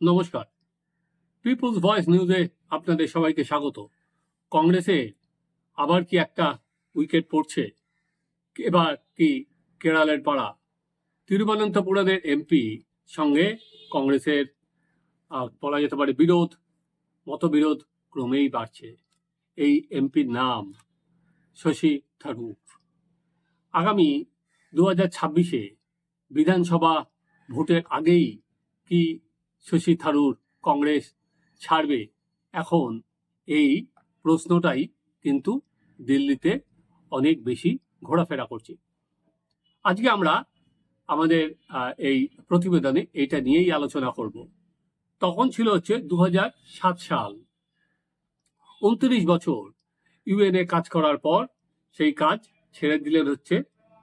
নমস্কার। People's voice নিউজে আপনাদের সবাইকে স্বাগত। কংগ্রেসে আবার কি একটা উইকেট পড়ছে? এবার কি কেরালের পাড়া? তিরুবনন্তপুরমের এমপি সঙ্গে কংগ্রেসের বলা যেতে পারে বিরোধ, মতবিরোধ ক্রমেই বাড়ছে। এই এমপির নাম শশী থারুর। আগামী দু হাজার ছাব্বিশে বিধানসভা ভোটের আগেই কি শশী থারুর কংগ্রেস ছাড়বে। এখন এই প্রশ্নটাই কিন্তু দিল্লিতে অনেক বেশি ঘোরাফেরা করছে। আজকে আমরা আমাদের এই প্রতিবেদনে এটা নিয়েই আলোচনা করব। তখন ছিল হচ্ছে দু সাল। উনত্রিশ বছর ইউএনএ কাজ করার পর সেই কাজ ছেড়ে দিলেন হচ্ছে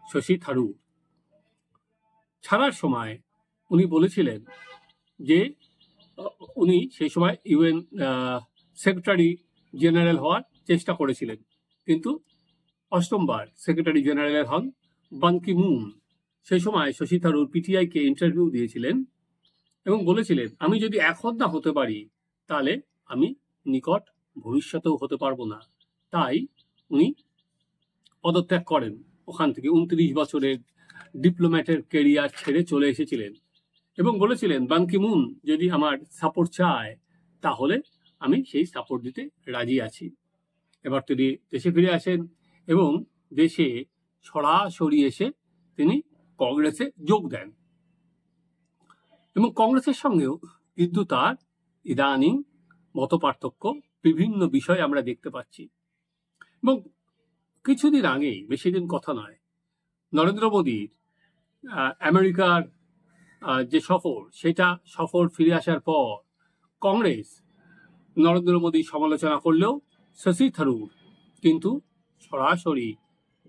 শশী থারুর। ছাড়ার সময় উনি বলেছিলেন যে উনি সেই সময় ইউএন সেক্রেটারি জেনারেল হওয়ার চেষ্টা করেছিলেন। কিন্তু অষ্টমবার সেক্রেটারি জেনারেল হন বানকি মুন সেই সময় শশী থারুর পিটিআইকে ইন্টারভিউ দিয়েছিলেন এবং বলেছিলেন, আমি যদি এখন না হতে পারি, তাহলে আমি নিকট ভবিষ্যতেও হতে পারব না। তাই উনি পদত্যাগ করেন। ওখান থেকে উনত্রিশ বছরের ডিপ্লোম্যাটের কেরিয়ার ছেড়ে চলে এসেছিলেন। এবং বলেছিলেন বাংকি মুন যদি আমার সাপোর্ট চায়, তাহলে আমি সেই সাপোর্ট দিতে রাজি আছি। এবার তিনি দেশে ফিরে আসেন এবং দেশে সরাসরি এসে তিনি কংগ্রেসে যোগ দেন। এবং কংগ্রেসের সঙ্গেও কিন্তু তার ইদানিং মত পার্থক্য বিভিন্ন বিষয় আমরা দেখতে পাচ্ছি। এবং কিছুদিন আগেই, বেশি দিন কথা নয়, নরেন্দ্র মোদীর আমেরিকার যে সফর, সেটা সফর ফিরে আসার পর কংগ্রেস নরেন্দ্র মোদী সমালোচনা করলেও শশী থারুর কিন্তু সরাসরি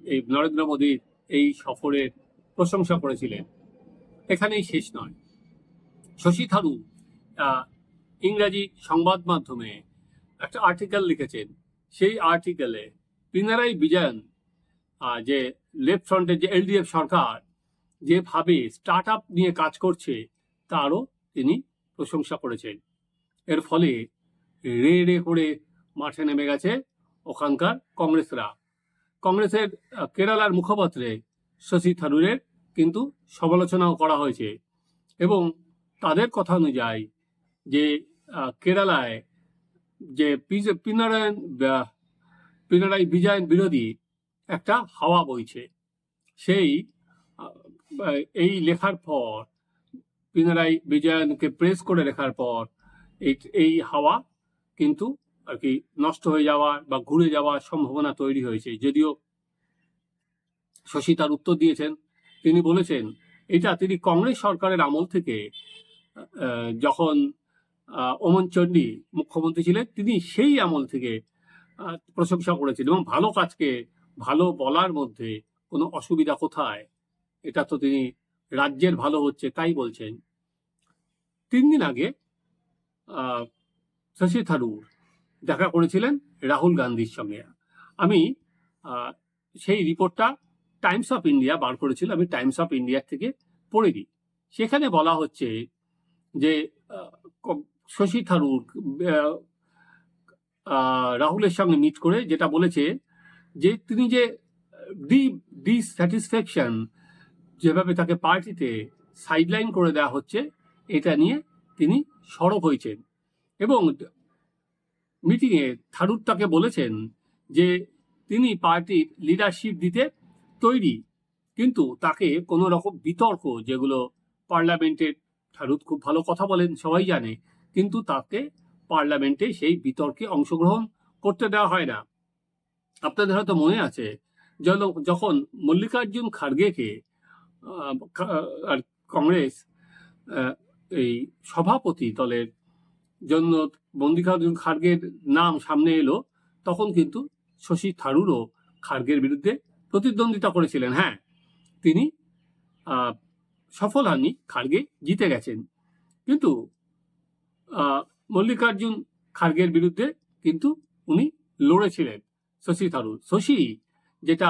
এই নরেন্দ্র মোদীর এই সফরের প্রশংসা করেছিলেন। এখানেই শেষ নয়। শশী থারুর ইংরাজি সংবাদ মাধ্যমে একটা আর্টিকেল লিখেছেন। সেই আর্টিকেলে পিনারাই বিজয়ন যে লেফট ফ্রন্টের যে এলডিএফ সরকার যেভাবে স্টার্ট আপ নিয়ে কাজ করছে, তারও তিনি প্রশংসা করেছেন। এর ফলে রে রে করে মাঠে নেমে গেছে ওখানকার কংগ্রেসরা। কংগ্রেসের কেরালার মুখপাত্রে শশী থারুরের কিন্তু সমালোচনাও করা হয়েছে এবং তাদের কথা অনুযায়ী যে কেরালায় যে পিনারায়ণ পিনারাই বিজয়ন বিরোধী একটা হাওয়া বইছে। সেই এই লেখার পর পিনারাই বিজয়নকে প্রেস করে লেখার পর, এই এই হাওয়া কিন্তু আর কি নষ্ট হয়ে যাওয়ার বা ঘুরে যাওয়ার সম্ভাবনা তৈরি হয়েছে। যদিও শশী তার উত্তর দিয়েছেন, তিনি বলেছেন, এটা তিনি কংগ্রেস সরকারের আমল থেকে যখন ওমন চণ্ডী মুখ্যমন্ত্রী ছিলেন, তিনি সেই আমল থেকে প্রশংসা করেছিলেন এবং ভালো কাজকে, ভালো বলার মধ্যে কোনো অসুবিধা কোথায়? এটা তো তিনি রাজ্যের ভালো হচ্ছে, তাই বলছেন। তিন দিন আগে শশী থারুর দেখা করেছিলেন রাহুল গান্ধীর সঙ্গে। আমি সেই রিপোর্টটা টাইমস অফ ইন্ডিয়া বার করেছিল, আমি টাইমস অফ ইন্ডিয়ার থেকে পড়ে দিই সেখানে বলা হচ্ছে যে শশী থারুর রাহুলের সঙ্গে মিট করে যেটা বলেছে যে, তিনি যে ডি ডিস্যাটিসফ্যাকশন যেভাবে তাকে পার্টিতে সাইডলাইন করে দেওয়া হচ্ছে, এটা নিয়ে তিনি সরব হয়েছেন। এবং মিটিংয়ে থারুর তাকে বলেছেন যে তিনি পার্টির লিডারশিপ দিতে তৈরি, কিন্তু তাকে কোনো রকম বিতর্ক যেগুলো পার্লামেন্টের, থারুর খুব ভালো কথা বলেন, সবাই জানে, কিন্তু তাকে পার্লামেন্টে সেই বিতর্কে অংশগ্রহণ করতে দেওয়া হয় না। আপনাদের হয়তো মনে আছে যখন- মল্লিকার্জুন খার্গেকে আর কংগ্রেস এই সভাপতি দলের জন্য মল্লিকার্জুন খার্গের নাম সামনে এলো, তখন কিন্তু শশী থারুরও খার্গের বিরুদ্ধে প্রতিদ্বন্দ্বিতা করেছিলেন। হ্যাঁ তিনি সফল হননি, খার্গে জিতে গেছেন। কিন্তু মল্লিকার্জুন খার্গের বিরুদ্ধে কিন্তু উনি লড়েছিলেন শশী থারুর। শশী যেটা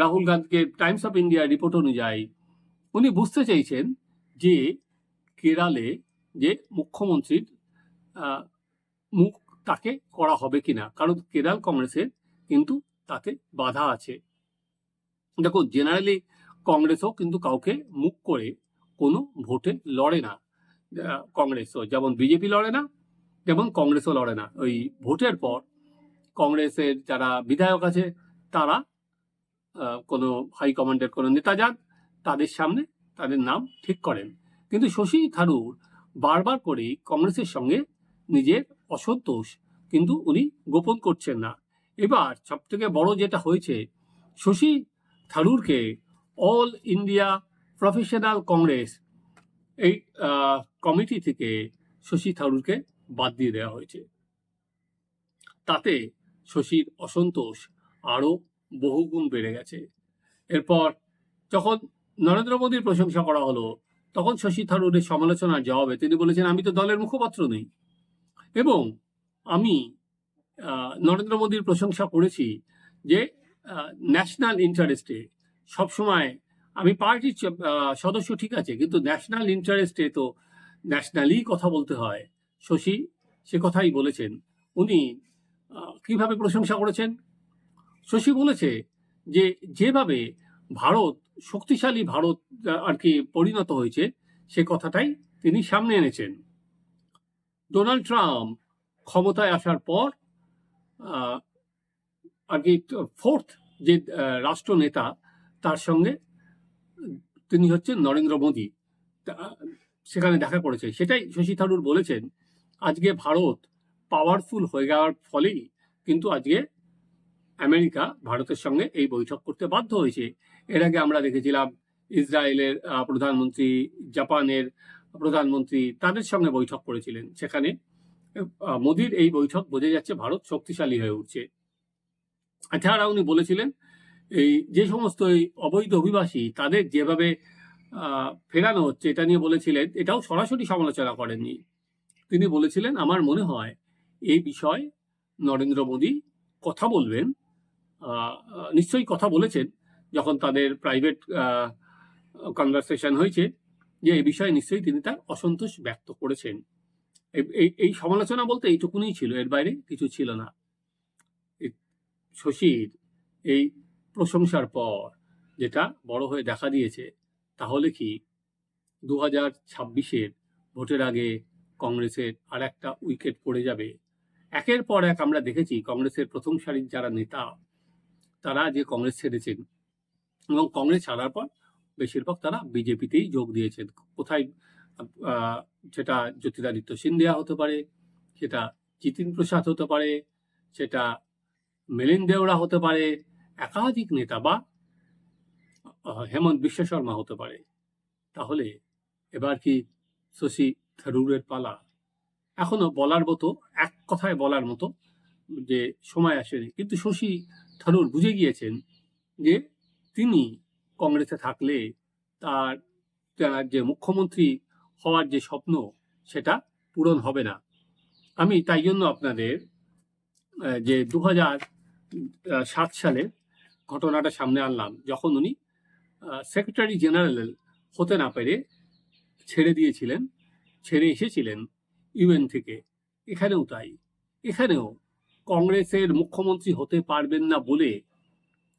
রাহুল গান্ধীকে টাইমস অফ ইন্ডিয়া রিপোর্ট অনুযায়ী উনি বুঝতে চাইছেন যে কেরালে যে মুখ্যমন্ত্রীর মুখ তাকে করা হবে কিনা। কারণ কেরাল কংগ্রেসের কিন্তু তাতে বাধা আছে। দেখো জেনারেলি কংগ্রেসও কিন্তু কাউকে মুখ করে কোনো ভোটে লড়ে না কংগ্রেসও। যেমন বিজেপি লড়ে না যেমন কংগ্রেসও লড়ে না। ওই ভোটের পর কংগ্রেসের যারা বিধায়ক আছে, তারা কোনো হাইকমান্ডের কোনো নেতা যান তাদের সামনে তাদের নাম ঠিক করেন। কিন্তু শশী থারুর বারবার করেই কংগ্রেসের সঙ্গে নিজের অসন্তোষ কিন্তু উনি গোপন করছেন না। এবার সব থেকে বড় যেটা হয়েছে, শশী থারুরকে অল ইন্ডিয়া প্রফেশনাল কংগ্রেস এই কমিটি থেকে শশী থারুরকে বাদ দিয়ে দেওয়া হয়েছে। তাতে শশীর অসন্তোষ আরও বহুগুণ বেড়ে গেছে। এরপর যখন নরেন্দ্র মোদীর প্রশংসা করা হলো, তখন শশী থারুরের সমালোচনার জবাবে তিনি বলেছেন, আমি তো দলের মুখপাত্র নেই। এবং আমি নরেন্দ্র মোদীর প্রশংসা করেছি যে ন্যাশনাল ইন্টারেস্টে সবসময় আমি পার্টির সদস্য ঠিক আছে, কিন্তু ন্যাশনাল ইন্টারেস্টে তো ন্যাশনালি কথা বলতে হয়। শশী সে কথাই বলেছেন। উনি কীভাবে প্রশংসা করেছেন? শশী বলেছে যে যেভাবে ভারত শক্তিশালী ভারত আর কি পরিণত হয়েছে সে কথাটাই তিনি সামনে এনেছেন। ডোনাল্ড ট্রাম্প ক্ষমতায় আসার পর আর কি ফোর্থ যে আহ, রাষ্ট্রনেতা তার সঙ্গে তিনি হচ্ছেন নরেন্দ্র মোদী। সেখানে দেখা করেছে। সেটাই শশী থারুর বলেছেন আজকে ভারত পাওয়ারফুল হয়ে যাওয়ার ফলেই কিন্তু আজকে আমেরিকা ভারতের সঙ্গে এই বৈঠক করতে বাধ্য হয়েছে। এর আগে আমরা দেখেছিলাম ইসরায়েলের প্রধানমন্ত্রী, জাপানের প্রধানমন্ত্রী তাদের সঙ্গে বৈঠক করেছিলেন। সেখানে মোদির এই বৈঠক বোঝা যাচ্ছে ভারত শক্তিশালী হয়ে উঠছে। এছাড়া উনি বলেছিলেন, এই যে সমস্ত এই অবৈধ অভিবাসী তাদের যেভাবে ফেরানো হচ্ছে এটা নিয়ে বলেছিলেন, এটাও সরাসরি সমালোচনা করেননি। তিনি বলেছিলেন, আমার মনে হয় এই বিষয়ে নরেন্দ্র মোদী কথা বলবেন নিশ্চয়ই কথা বলেছেন যখন তাদের প্রাইভেট কনভারসেশন হয়েছে যে এই বিষয়ে নিশ্চয়ই তিনি তার অসন্তোষ ব্যক্ত করেছেন। এই- এই সমালোচনা বলতে এইটুকুনই ছিল, এর বাইরে কিছু ছিল না। শশীর এই প্রশংসার পর যেটা বড় হয়ে দেখা দিয়েছে, তাহলে কি দু হাজার ছাব্বিশের ভোটের আগে কংগ্রেসের আর একটা উইকেট পড়ে যাবে? একের পর এক আমরা দেখেছি কংগ্রেসের প্রথম সারির যারা নেতা তারা যে কংগ্রেস ছেড়েছেন এবং কংগ্রেস ছাড়ার পর বেশিরভাগ তারা বিজেপিতেই যোগ দিয়েছেন। কোথায় সেটা জ্যোতিরাদিত্য সিন্ধিয়া হতে পারে, সেটা জিতিন প্রসাদ হতে পারে, সেটা মিলিন দেওরা হতে পারে, একাধিক নেতা বা হেমন্ত বিশ্ব শর্মা হতে পারে। তাহলে এবার কি শশী থারুরের পালা? এখনও বলার মতো, এক কথায় বলার মতো যে সময় আসেনি। কিন্তু শশী থারুর বুঝে গিয়েছেন যে তিনি কংগ্রেসে থাকলে তার তার যে মুখ্যমন্ত্রী হওয়ার যে স্বপ্ন, সেটা পূরণ হবে না। আমি তাই জন্য আপনাদের যে দু সাত সালে ঘটনাটা সামনে আনলাম, যখন উনি সেক্রেটারি জেনারেল হতে না পেরে ছেড়ে দিয়েছিলেন, ছেড়ে এসেছিলেন ইউএন থেকে। এখানেও তাই। এখানেও কংগ্রেসের মুখ্যমন্ত্রী হতে পারবেন না বলে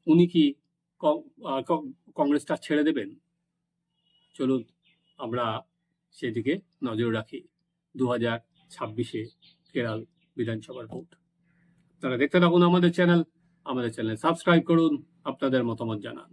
উনি কি কংগ্রেসটা ছেড়ে দেবেন? চলুন, আমরা সেদিকে নজর রাখি। দু হাজার ছাব্বিশে কেরাল বিধানসভার ভোট। তারা দেখতে থাকুন আমাদের চ্যানেল। আমাদের চ্যানেল সাবস্ক্রাইব করুন, আপনাদের মতামত জানান।